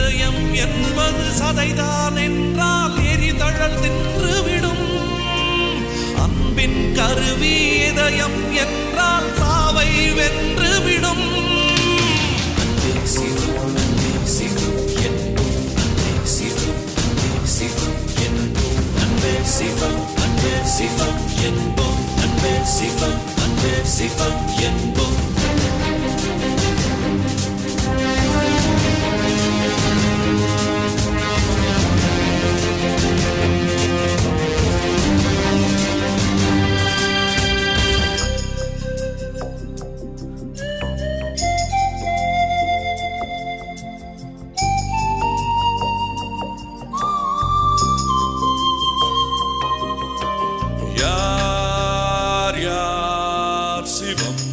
இதயம் என்பது சதைதான் என்றால் எரிதழல் தின்றுவிடும் அன்பின் கருவி இதயம் என்றால் சாவை வென்றுவிடும் அன்பே சிவம் அன்பே சிவம் Sivam.